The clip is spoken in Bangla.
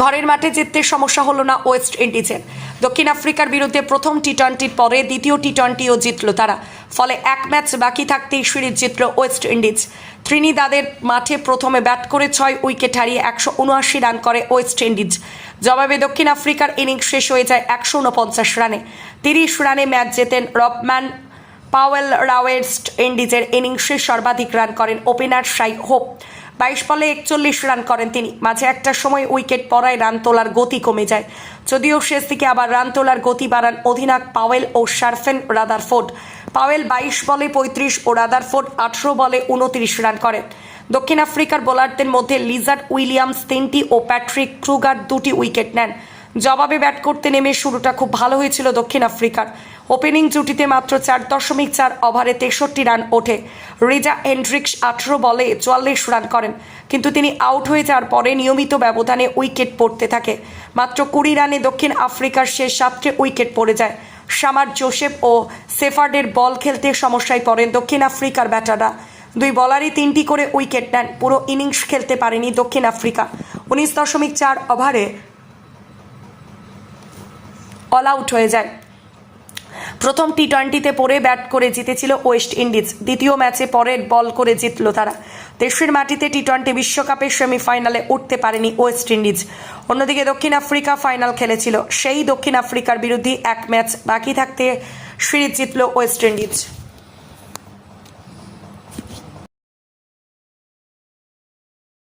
ঘরের মাঠে জিততে সমস্যা হলো না ওয়েস্ট ইন্ডিজের। দক্ষিণ আফ্রিকার বিরুদ্ধে প্রথম টি টোয়েন্টির পরে দ্বিতীয় টি টোয়েন্টিও জিতল তারা। ফলে এক ম্যাচ বাকি থাকতেই সিরিজ জিতল ওয়েস্ট ইন্ডিজ। ত্রিনিদাদের মাঠে প্রথমে ব্যাট করে ছয় উইকেট হারিয়ে একশো উনআশি রান করে ওয়েস্ট ইন্ডিজ। জবাবে দক্ষিণ আফ্রিকার ইনিংস শেষ হয়ে যায় একশো উনপঞ্চাশ রানে। তিরিশ রানে ম্যাচ জেতেন রবম্যান পাওয়েল রাওয়েস্ট। ইন্ডিজের ইনিংসে সর্বাধিক রান করেন ওপেনার শাই হোপ। বাইশ বলে একচল্লিশ রান করেন তিনি। মাঝে একটা সময় উইকেট পড়ায় রান তোলার গতি কমে যায়। যদিও শেষ দিকে আবার রান তোলার গতি বাড়ান অধিনায়ক পাওয়েল ও শারফেন রাদারফোর্ড। পাওয়েল বাইশ বলে পঁয়ত্রিশ ও রাদারফোর্ড আঠেরো বলে উনত্রিশ রান করেন। দক্ষিণ আফ্রিকার বোলারদের মধ্যে লিজার্ড উইলিয়ামস তিনটি ও প্যাট্রিক ক্রুগার দুটি উইকেট নেন। জবাবে ব্যাট করতে নেমে শুরুটা খুব ভালো হয়েছিল দক্ষিণ আফ্রিকার। ওপেনিং জুটিতে মাত্র চার দশমিক চার ওভারে তেষট্টি রান ওঠে। রিজা হেন্ড্রিক্স আঠেরো বলে চুয়াল্লিশ রান করেন। কিন্তু তিনি আউট হয়ে যাওয়ার পরে নিয়মিত ব্যবধানে উইকেট পড়তে থাকে। মাত্র কুড়ি রানে দক্ষিণ আফ্রিকার শেষ সাতটি উইকেট পড়ে যায়। সামার জোসেফ ও সেফার্ডের বল খেলতে সমস্যায় পড়েন দক্ষিণ আফ্রিকার ব্যাটাররা। দুই বলারই তিনটি করে উইকেট নেন। পুরো ইনিংস খেলতে পারেনি দক্ষিণ আফ্রিকা। উনিশ দশমিক চার ওভারে অল আউট হয়ে যায়। প্রথম টি টোয়েন্টিতে পরে ব্যাট করে জিতেছিল ওয়েস্ট ইন্ডিজ দ্বিতীয় ম্যাচে পরে বল করে জিতল তারা। দেশের মাটিতে টি টোয়েন্টি বিশ্বকাপের সেমিফাইনালে উঠতে পারেনি ওয়েস্ট ইন্ডিজ অন্যদিকে দক্ষিণ আফ্রিকা ফাইনাল খেলেছিল। সেই দক্ষিণ আফ্রিকার বিরুদ্ধে এক ম্যাচ বাকি থাকতে সিরিজ জিতল ওয়েস্ট ইন্ডিজ